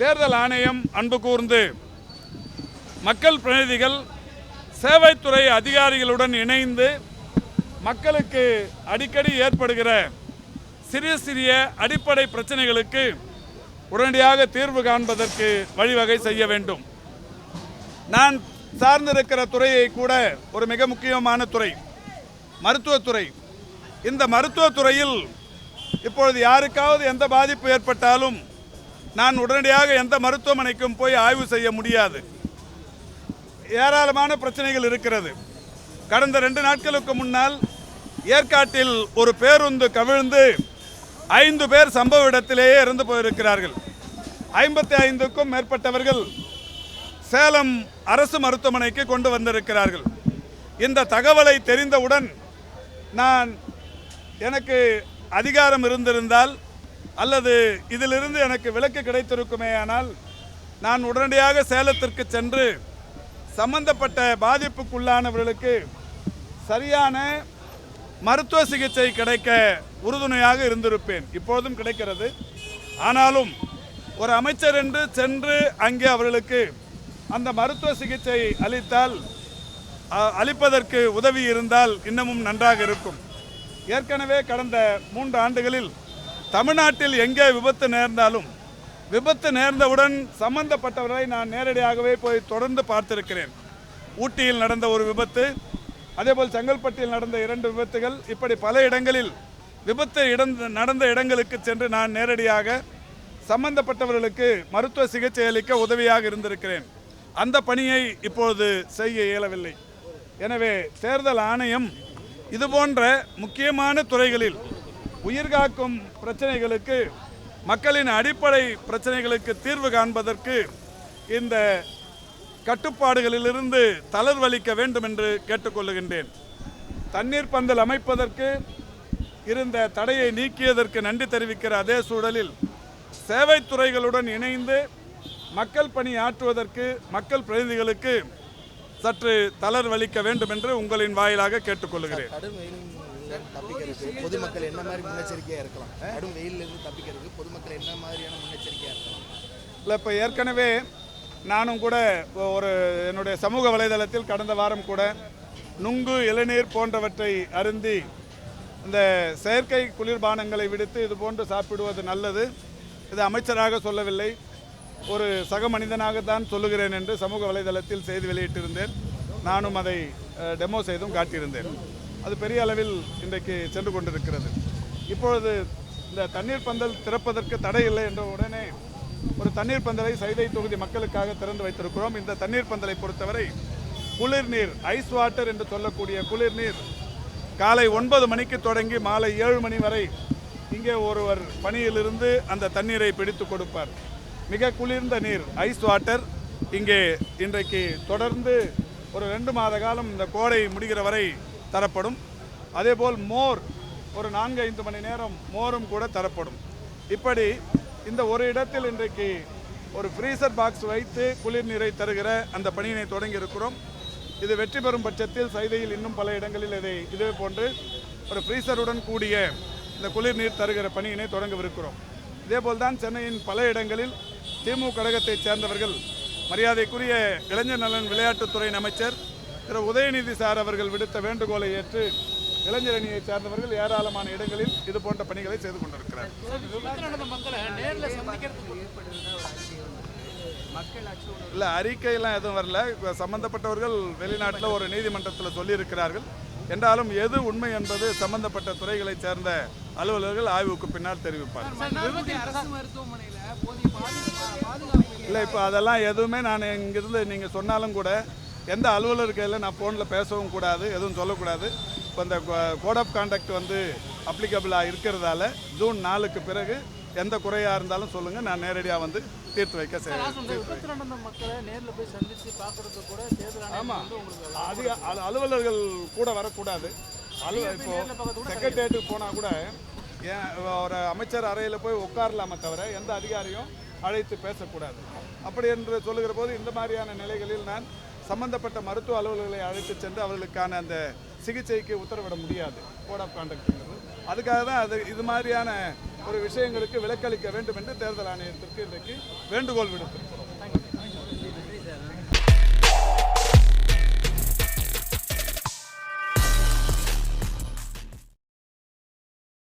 தேர்தல் ஆணையம் அன்பு கூர்ந்து மக்கள் பிரதிநிதிகள் சேவைத்துறை அதிகாரிகளுடன் இணைந்து மக்களுக்கு அடிக்கடி ஏற்படுகிற சிறிய சிறிய அடிப்படை பிரச்சனைகளுக்கு உடனடியாக தீர்வு காண்பதற்கு வழிவகை செய்ய வேண்டும். நான் சார்ந்திருக்கிற துறையை கூட ஒரு மிக முக்கியமான துறை மருத்துவத்துறை. இந்த மருத்துவத்துறையில் இப்பொழுது யாருக்காவது எந்த பாதிப்பு ஏற்பட்டாலும் நான் உடனடியாக எந்த மருத்துவமனைக்கும் போய் ஆய்வு செய்ய முடியாது. ஏராளமான பிரச்சனைகள் இருக்கிறது. கடந்த ரெண்டு நாட்களுக்கு முன்னால் ஏற்காட்டில் ஒரு பேருந்து கவிழ்ந்து ஐந்து பேர் சம்பவ இடத்திலேயே இறந்து போயிருக்கிறார்கள். ஐம்பத்தி ஐந்துக்கும் மேற்பட்டவர்கள் சேலம் அரசு மருத்துவமனைக்கு கொண்டு வந்திருக்கிறார்கள். இந்த தகவலை தெரிந்தவுடன் நான் எனக்கு அதிகாரம் இருந்திருந்தால் அல்லது இதிலிருந்து எனக்கு விலக்கு கிடைத்திருக்குமேயானால் நான் உடனடியாக சேலத்திற்கு சென்று சம்பந்தப்பட்ட பாதிப்புக்குள்ளானவர்களுக்கு சரியான மருத்துவ சிகிச்சை கிடைக்க உறுதுணையாக இருந்திருப்பேன். இப்போதும் கிடைக்கிறது. ஆனாலும் ஒரு அமைச்சர் என்று சென்று அங்கே அவர்களுக்கு அந்த மருத்துவ சிகிச்சை அளித்தால் அ- அளிப்பதற்கு உதவி இருந்தால் இன்னமும் நன்றாக இருக்கும். ஏற்கனவே கடந்த மூன்று ஆண்டுகளில் தமிழ்நாட்டில் எங்கே விபத்து நேர்ந்தாலும் விபத்து நேர்ந்தவுடன் சம்பந்தப்பட்டவர்களை நான் நேரடியாகவே போய் தொடர்ந்து பார்த்திருக்கிறேன். ஊட்டியில் நடந்த ஒரு விபத்து அதேபோல் செங்கல்பட்டில் நடந்த இரண்டு விபத்துகள் இப்படி பல இடங்களில் விபத்து இடந்த நடந்த இடங்களுக்கு சென்று நான் நேரடியாக சம்பந்தப்பட்டவர்களுக்கு மருத்துவ சிகிச்சை அளிக்க உதவியாக இருந்திருக்கிறேன். அந்த பணியை இப்பொழுது செய்ய இயலவில்லை. எனவே தேர்தல் ஆணையம் இதுபோன்ற முக்கியமான துறைகளில் உயிர்காக்கும் பிரச்சனைகளுக்கு மக்களின் அடிப்படை பிரச்சனைகளுக்கு தீர்வு காண்பதற்கு இந்த கட்டுப்பாடுகளிலிருந்து தளர்வளிக்க வேண்டும் என்று கேட்டுக்கொள்ளுகின்றேன். தண்ணீர் பந்தல் அமைப்பதற்கு இருந்த தடையை நீக்கியதற்கு நன்றி தெரிவிக்கிற அதே சூழலில் சேவைத்துறைகளுடன் இணைந்து மக்கள் பணி ஆற்றுவதற்கு மக்கள் பிரதிநிதிகளுக்கு சற்று தளர்வளிக்க வேண்டும் என்று உங்களின் வாயிலாக கேட்டுக்கொள்கிறேன். கடும் தப்பிக்கிறதுக்கு பொதுமக்கள் என்ன மாதிரி முன்னெச்சரிக்கையாக இருக்கலாம்? கடும் வெயிலிருந்து தப்பிக்கிறதுக்கு பொதுமக்கள் என்ன மாதிரியான முன்னெச்சரிக்கையாக இருக்கலாம்? இல்லை இப்போ ஏற்கனவே நானும் கூட ஒரு என்னுடைய சமூக வலைதளத்தில் கடந்த வாரம் கூட நுங்கு இளநீர் போன்றவற்றை அருந்தி இந்த செயற்கை குளிர்பானங்களை விடுத்து இது போன்று சாப்பிடுவது நல்லது. இது அமைச்சராக சொல்லவில்லை. ஒரு சக மனிதனாக தான் சொல்லுகிறேன் என்று சமூக வலைதளத்தில் செய்தி வெளியிட்டிருந்தேன். நானும் அதை டெமோ செய்தும் காட்டியிருந்தேன். அது பெரிய அளவில் இன்றைக்கு சென்று கொண்டிருக்கிறது. இப்பொழுது இந்த தண்ணீர் பந்தல் திறப்பதற்கு தடை இல்லை என்ற உடனே ஒரு தண்ணீர் பந்தலை சைதை தொகுதி மக்களுக்காக திறந்து வைத்திருக்கிறோம். இந்த தண்ணீர் பந்தலை பொறுத்தவரை குளிர்நீர் ஐஸ் வாட்டர் என்று சொல்லக்கூடிய குளிர்நீர் காலை ஒன்பது மணிக்கு தொடங்கி மாலை ஏழு மணி வரை இங்கே ஒருவர் பணியிலிருந்து அந்த தண்ணீரை பிடித்து கொடுப்பார். மிக குளிர்ந்த நீர் ஐஸ் வாட்டர் இங்கே இன்றைக்கு தொடர்ந்து ஒரு ரெண்டு மாத காலம் இந்த கோடை முடிகிற வரை தரப்படும். அதேபோல் மோர் ஒரு நான்கு ஐந்து மணி நேரம் மோரும் கூட தரப்படும். இப்படி இந்த ஒரு இடத்தில் இன்றைக்கு ஒரு ஃப்ரீசர் பாக்ஸ் வைத்து குளிர்நீரை தருகிற அந்த பணியினை தொடங்கி இருக்கிறோம். இது வெற்றி பெறும் பட்சத்தில் சைதையில் இன்னும் பல இடங்களில் இதை இதே போன்று ஒரு ஃப்ரீசருடன் கூடிய இந்த குளிர்நீர் தருகிற பணியினை தொடங்கவிருக்கிறோம். இதேபோல் தான் சென்னையின் பல இடங்களில் திமுக கழகத்தைச் சேர்ந்தவர்கள் மரியாதைக்குரிய இளைஞர் நலன் விளையாட்டுத்துறை அமைச்சர் திரு உதயநிதி சார் அவர்கள் விடுத்த வேண்டுகோளை ஏற்று இளைஞர் அணியைச் சேர்ந்தவர்கள் ஏராளமான இடங்களில் இது போன்ற பணிகளை செய்து கொண்டிருக்கிறார். இல்லை அறிக்கையெல்லாம் எதுவும் வரல. சம்பந்தப்பட்டவர்கள் வெளிநாட்டில் ஒரு நீதிமன்றத்தில் சொல்லியிருக்கிறார்கள். என்றாலும் எது உண்மை என்பது சம்பந்தப்பட்ட துறைகளைச் சேர்ந்த அலுவலர்கள் ஆய்வுக்கு பின்னால் பாதுகாப்பு இல்லை இப்போ அதெல்லாம் எதுவுமே நான் இங்கிருந்து நீங்கள் சொன்னாலும் கூட எந்த அலுவலர் கையில் நான் ஃபோனில் பேசவும் கூடாது எதுவும் சொல்லக்கூடாது. இப்போ இந்த கோட் ஆஃப் கான்டாக்ட் வந்து அப்ளிகபிளாக இருக்கிறதால ஜூன் நாலுக்கு பிறகு எந்த குறையாக இருந்தாலும் சொல்லுங்கள் நான் நேரடியாக வந்து தீர்த்து வைக்க ஆணையம் ஆமாம் அலு- அலுவலர்கள் கூட வரக்கூடாது. அலுவ இப்போ செக்ரட்டேரியட்டுக்கு போனால் கூட ஏன் ஒரு அமைச்சர் அறையில் போய் உட்காரலாமே தவிர எந்த அதிகாரியும் அழைத்து பேசக்கூடாது. அப்படி என்று சொல்லுகிற போது இந்த மாதிரியான நிலைகளில் நான் சம்பந்தப்பட்ட மருத்துவ அலுவலர்களை அழைத்து சென்று அவர்களுக்கான அந்த சிகிச்சைக்கு உத்தரவிட முடியாது. கோட் ஆஃப் கான்டாக்ட்ங்கிறது அதுக்காக தான் அது இது மாதிரியான ஒரு விஷயங்களுக்கு விலக்களிக்க வேண்டும் என்று தேர்தல் ஆணையத்திற்கு இன்றைக்கு வேண்டுகோள் விடுத்திருக்கிறோம்